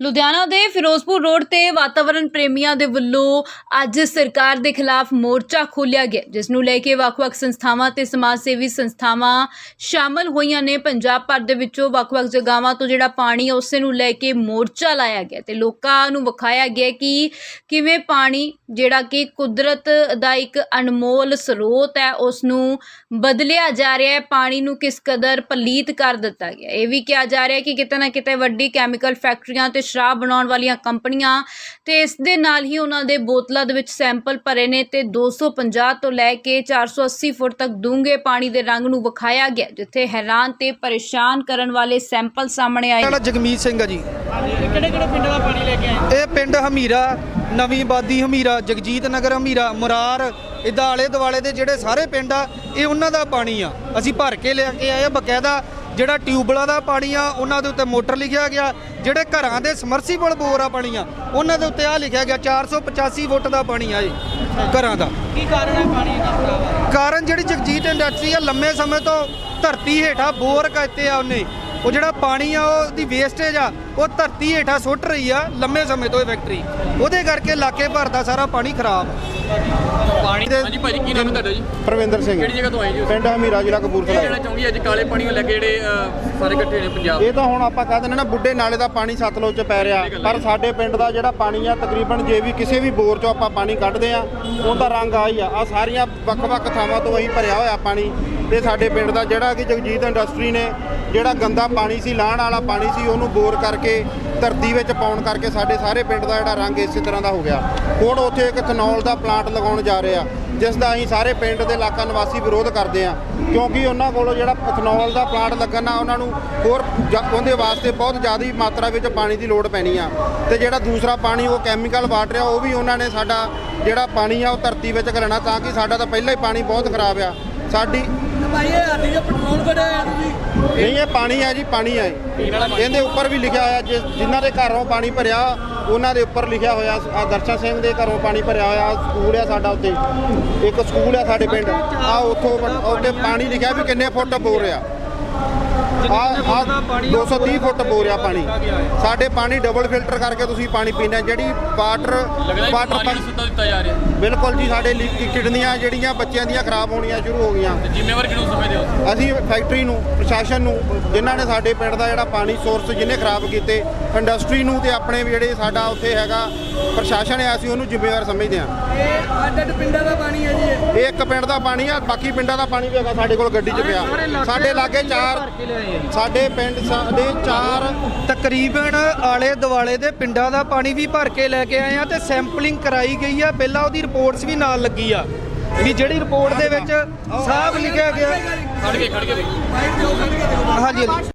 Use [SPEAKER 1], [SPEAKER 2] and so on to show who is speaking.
[SPEAKER 1] ਲੁਧਿਆਣਾ ਦੇ ਫਿਰੋਜ਼ਪੁਰ ਰੋਡ ਤੇ ਵਾਤਾਵਰਣ ਪ੍ਰੇਮੀਆਂ ਦੇ ਵੱਲੋਂ ਅੱਜ ਸਰਕਾਰ ਦੇ ਖਿਲਾਫ ਮੋਰਚਾ ਖੋਲ੍ਹਿਆ ਗਿਆ, ਜਿਸ ਨੂੰ ਲੈ ਕੇ ਵੱਖ-ਵੱਖ ਸੰਸਥਾਵਾਂ ਤੇ ਸਮਾਜ ਸੇਵੀ ਸੰਸਥਾਵਾਂ ਸ਼ਾਮਲ ਹੋਈਆਂ ਨੇ। ਪੰਜਾਬ ਭਰ ਦੇ ਵਿੱਚੋਂ ਵੱਖ-ਵੱਖ ਜਗ੍ਹਾਵਾਂ ਤੋਂ ਜਿਹੜਾ ਪਾਣੀ ਉਸੇ ਨੂੰ ਲੈ ਕੇ ਮੋਰਚਾ ਲਾਇਆ ਗਿਆ ਤੇ ਲੋਕਾਂ ਨੂੰ ਵਿਖਾਇਆ ਗਿਆ ਕਿ ਕਿਵੇਂ ਪਾਣੀ, ਜਿਹੜਾ ਕਿ ਕੁਦਰਤ ਦਾ ਇੱਕ ਅਨਮੋਲ ਸਰੋਤ ਹੈ, ਉਸ ਨੂੰ ਬਦਲਿਆ ਜਾ ਰਿਹਾ ਹੈ, ਪਾਣੀ ਨੂੰ ਕਿਸ ਕਦਰ ਪਲੀਤ ਕਰ ਦਿੱਤਾ ਗਿਆ। ਇਹ ਵੀ ਕਿਹਾ ਜਾ ਰਿਹਾ ਹੈ ਕਿ ਕਿਤੇ ਨਾ ਕਿਤੇ ਵੱਡੀ ਕੈਮੀਕਲ ਫੈਕਟਰੀਆਂ ਤੇ ਸ਼ਰਾਬ ਬਣਾਉਣ ਵਾਲੀਆਂ ਕੰਪਨੀਆਂ ਤੇ ਇਸ ਦੇ ਨਾਲ ਹੀ ਉਹਨਾਂ ਦੇ ਬੋਤਲਾਂ ਦੇ ਵਿੱਚ ਸੈਂਪਲ ਭਰੇ ਨੇ ਤੇ 250 ਤੋਂ ਲੈ ਕੇ 480 ਫੁੱਟ ਤੱਕ ਡੂੰਘੇ ਪਾਣੀ ਦੇ ਰੰਗ ਨੂੰ ਵਿਖਾਇਆ ਗਿਆ ਜਿੱਥੇ ਹੈਰਾਨ ਤੇ ਪਰੇਸ਼ਾਨ ਕਰਨ ਵਾਲੇ ਸੈਂਪਲ ਸਾਹਮਣੇ ਆਏ।
[SPEAKER 2] ਜਗਮੀਤ ਸਿੰਘ ਆ ਜੀ।
[SPEAKER 3] ਕਿਹੜੇ ਕਿਹੜੇ ਪਿੰਡ ਦਾ ਪਾਣੀ ਲੈ ਕੇ ਆਏ?
[SPEAKER 2] ਇਹ ਪਿੰਡ ਹਮੀਰਾ ਨਵੀਂ ਬਾਦੀ ਹਮੀਰਾ ਜਗਜੀਤ ਨਗਰ ਹਮੀਰਾ ਮੁਰਾਰ ਇਦਾਂ ਆਲੇ ਦੁਆਲੇ ਦੇ ਜਿਹੜੇ ਸਾਰੇ ਪਿੰਡ ਆ ਇਹ ਉਹਨਾਂ ਦਾ ਪਾਣੀ ਆ। ਅਸੀਂ ਭਰ ਕੇ ਲੈ ਕੇ ਆਏ ਆ ਬਕਾਇਦਾ ਜਿਹੜਾ ਟਿਊਬਲਾਂ ਦਾ ਪਾਣੀ ਆ ਉਹਨਾਂ ਦੇ ਉੱਤੇ ਮੋਟਰ ਲਿਖਿਆ ਗਿਆ ਜਿਹੜੇ ਘਰਾਂ ਦੇ ਸਮਰਸੀਬਲ ਬੋਰ ਆ ਪਾਣੀ ਆ ਉਹਨਾਂ ਦੇ ਉੱਤੇ ਆ ਲਿਖਿਆ ਗਿਆ 485 ਫੁੱਟ ਦਾ ਪਾਣੀ ਆ ਇਹ ਘਰਾਂ ਦਾ।
[SPEAKER 3] ਕੀ ਕਾਰਨ ਹੈ ਪਾਣੀ ਦਾ ਖਰਾਬ
[SPEAKER 2] ਕਾਰਨ ਜਿਹੜੀ ਜਗਜੀਤ ਇੰਡਸਟਰੀ ਆ ਲੰਮੇ ਸਮੇਂ ਤੋਂ ਧਰਤੀ ਹੇਠਾਂ ਬੋਰ ਕਰਤੇ ਆ ਉਹਨੇ ਉਹ ਜਿਹੜਾ ਪਾਣੀ ਆ ਉਹਦੀ ਵੇਸਟੇਜ ਆ ਉਹ ਧਰਤੀ ਹੇਠਾਂ ਸੁੱਟ ਰਹੀ ਆ ਲੰਮੇ ਸਮੇਂ ਤੋਂ ਇਹ ਫੈਕਟਰੀ ਉਹਦੇ ਕਰਕੇ ਇਲਾਕੇ ਭਰ ਦਾ ਸਾਰਾ ਪਾਣੀ ਖਰਾਬ
[SPEAKER 3] ਪਾਣੀ
[SPEAKER 4] ਹਾਂਜੀ ਭਾਜੀ ਕੀ ਨਾਮ ਹੈ ਤੁਹਾਡਾ ਜੀ?
[SPEAKER 5] ਪਰਵਿੰਦਰ ਸਿੰਘ।
[SPEAKER 4] ਕਿਹੜੀ ਜਗ੍ਹਾ ਤੋਂ ਆਏ ਜੀ
[SPEAKER 5] ਪਿੰਡ ਹਮੀਰਾ ਜ਼ਿਲ੍ਹਾ ਕਪੂਰਥਲਾ
[SPEAKER 4] ਕਹਿਣਾ ਚਾਹੁੰਗੀ? ਅੱਜ ਕਾਲੇ ਪਾਣੀ ਨੂੰ ਲੈ ਕੇ ਜਿਹੜੇ ਅਹ, ਸਾਰੇ ਇਕੱਠੇ ਨੇ ਪੰਜਾਬ
[SPEAKER 5] ਇਹ ਤਾਂ ਹੁਣ ਆਪਾਂ ਕਹਿ ਦਿੰਦੇ ਨਾ ਬੁੱਢੇ ਨਾਲੇ ਦਾ ਪਾਣੀ ਸਤਲੁਜ ਚ ਪੈ ਰਿਹਾ। ਪਰ ਸਾਡੇ ਪਿੰਡ ਦਾ ਜਿਹੜਾ ਪਾਣੀ ਆ ਤਕਰੀਬਨ ਜੇ ਵੀ ਕਿਸੇ ਵੀ ਬੋਰ ਚੋਂ ਆਪਾਂ ਪਾਣੀ ਕੱਢਦੇ ਆ ਉਹਦਾ ਰੰਗ ਆ ਹੀ ਆ। ਆ ਸਾਰੀਆਂ ਵੱਖ-ਵੱਖ ਥਾਵਾਂ ਤੋਂ ਅਸੀਂ ਭਰਿਆ ਹੋਇਆ ਪਾਣੀ। ਤੇ ਸਾਡੇ ਪਿੰਡ ਦਾ ਜਿਹੜਾ ਕਿ ਜਗਜੀਤ ਇੰਡਸਟਰੀ ਨੇ ਜਿਹੜਾ ਗੰਦਾ ਪਾਣੀ ਸੀ ਲਾਹਣ ਵਾਲਾ ਪਾਣੀ ਸੀ ਉਹਨੂੰ ਬੋਰ ਕਰਕੇ ਧਰਤੀ ਵਿੱਚ ਪਾਉਣ ਕਰਕੇ ਸਾਡੇ ਸਾਰੇ ਪਿੰਡ ਦਾ ਜਿਹੜਾ ਰੰਗ ਇਸੇ ਤਰ੍ਹਾਂ ਦਾ ਹੋ ਗਿਆ। ਹੁਣ ਉੱਥੇ ਇੱਕ ਥਨੌਲ ਦਾ ਪਲਾਂਟ ਲਗਾਉਣ ਜਾ ਰਹੇ ਆ ਜਿਸ ਦਾ ਅਸੀਂ ਸਾਰੇ ਪਿੰਡ ਦੇ ਇਲਾਕਾ ਨਿਵਾਸੀ ਵਿਰੋਧ ਕਰਦੇ ਆ। ਕਿਉਂਕਿ ਉਹਨਾਂ ਕੋਲੋਂ ਜਿਹੜਾ ਇਥਨੋਲ ਦਾ ਪਲਾਂਟ ਲੱਗਣ ਉਹਨਾਂ ਨੂੰ ਹੋਰ ਉਹਦੇ ਵਾਸਤੇ ਬਹੁਤ ਜ਼ਿਆਦਾ ਮਾਤਰਾ ਵਿੱਚ ਪਾਣੀ ਦੀ ਲੋੜ ਪੈਣੀ ਆ। ਤੇ ਜਿਹੜਾ ਦੂਸਰਾ ਪਾਣੀ ਉਹ ਕੈਮੀਕਲ ਵਾਟਰ ਆ ਉਹ ਵੀ ਉਹਨਾਂ ਨੇ ਸਾਡਾ ਜਿਹੜਾ ਪਾਣੀ ਆ ਉਹ ਧਰਤੀ ਵਿੱਚ ਘਲਣਾ ਤਾਂ ਕਿ ਸਾਡਾ ਤਾਂ ਪਹਿਲਾਂ ਹੀ ਪਾਣੀ ਬਹੁਤ ਖਰਾਬ ਆ। ਸਾਡੀ
[SPEAKER 3] ਭਾਈ ਇਹ ਆਦੀ ਦੇ ਪੈਟਰੋਲ ਕਢਾਇਆ ਤੁਸੀਂ।
[SPEAKER 5] ਨਹੀਂ ਇਹ ਪਾਣੀ ਆ ਜੀ ਪਾਣੀ ਆ ਇਹ। ਇਹਦੇ ਉੱਪਰ ਵੀ ਲਿਖਿਆ ਹੋਇਆ ਜਿਨ੍ਹਾਂ ਦੇ ਘਰੋਂ ਪਾਣੀ ਭਰਿਆ ਉਹਨਾਂ ਦੇ ਉੱਪਰ ਲਿਖਿਆ ਹੋਇਆ ਆ ਦਰਸ਼ਨ ਸਿੰਘ ਦੇ ਘਰੋਂ ਪਾਣੀ ਭਰਿਆ ਹੋਇਆ ਸਕੂਲ ਆ ਸਾਡਾ ਉੱਤੇ ਇੱਕ ਸਕੂਲ ਆ ਸਾਡੇ ਪਿੰਡ। ਆ ਉੱਥੋਂ ਵ- ਉੱਤੇ ਪਾਣੀ ਲਿਖਿਆ ਵੀ ਕਿੰਨੇ ਫੁੱਟ ਬੋਰ ਆ। ਆ ਆ 230 ਫੁੱਟ ਬੋਰ ਆ ਪਾਣੀ। ਸਾਡੇ ਪਾਣੀ ਡਬਲ ਫਿਲਟਰ ਕਰਕੇ ਤੁਸੀਂ ਪਾਣੀ ਪੀਣਾ ਜਿਹੜੀ ਵਾਟਰ
[SPEAKER 4] ਪਾਣੀ ਸਿੱਧਾ ਦਿੱਤਾ ਜਾ ਰਿਹਾ।
[SPEAKER 5] ਬਿਲਕੁਲ ਜੀ ਸਾਡੇ ਕਿਡਨੀਆਂ ਜਿਹੜੀਆਂ ਬੱਚਿਆਂ ਦੀਆਂ ਖਰਾਬ ਹੋਣੀਆਂ ਸ਼ੁਰੂ ਹੋ ਗਈਆਂ।
[SPEAKER 4] ਜ਼ਿੰਮੇਵਾਰ ਕਿਹਨੂੰ ਸਮਝਦੇ ਹੋ
[SPEAKER 5] ਅਸੀਂ ਫੈਕਟਰੀ ਨੂੰ ਪ੍ਰਸ਼ਾਸਨ ਨੂੰ ਜਿਨ੍ਹਾਂ ਨੇ ਸਾਡੇ ਪਿੰਡ ਦਾ ਜਿਹੜਾ ਪਾਣੀ ਸੋਰਸ ਜਿਹਨੇ ਖਰਾਬ ਕੀਤੇ ਇੰਡਸਟਰੀ ਨੂੰ ਤੇ ਆਪਣੇ ਵੀ ਜਿਹੜੇ ਸਾਡਾ ਉੱਥੇ ਹੈਗਾ ਪ੍ਰਸ਼ਾਸਨ ਹੈ ਅਸੀਂ ਉਹਨੂੰ ਜ਼ਿੰਮੇਵਾਰ ਸਮਝਦੇ ਹਾਂ।
[SPEAKER 3] ਇਹ ਅੱਡ ਅੱਡ ਪਿੰਡਾਂ ਦਾ ਪਾਣੀ ਹੈ ਜੀ ਇਹ।
[SPEAKER 5] ਇਹ ਇੱਕ ਪਿੰਡ ਦਾ ਪਾਣੀ ਆ ਬਾਕੀ ਪਿੰਡਾਂ ਦਾ ਪਾਣੀ ਵੀ ਹੈਗਾ ਸਾਡੇ ਕੋਲ ਗੱਡੀ 'ਚ ਪਿਆ। ਸਾਡੇ ਲਾਗੇ ਚਾਰ ਸਾਡੇ ਪਿੰਡ ਸਾਡੇ ਚਾਰ
[SPEAKER 2] ਤਕਰੀਬਨ ਆਲੇ ਦੁਆਲੇ ਦੇ ਪਿੰਡਾਂ ਦਾ ਪਾਣੀ ਵੀ ਭਰ ਕੇ ਲੈ ਕੇ ਆਏ ਆ ਤੇ ਸੈਂਪਲਿੰਗ ਕਰਾਈ ਗਈ ਆ। ਪਹਿਲਾਂ ਉਹਦੀ ਰਿਪੋਰਟਸ ਵੀ ਨਾਲ ਲੱਗੀ ਆ ਵੀ ਜਿਹੜੀ ਰਿਪੋਰਟ ਦੇ ਵਿੱਚ ਸਾਫ਼ ਲਿਖਿਆ ਗਿਆ
[SPEAKER 4] ਖੜ ਗਏ ਖੜ
[SPEAKER 2] ਹਾਂਜੀ ਹਾਂਜੀ।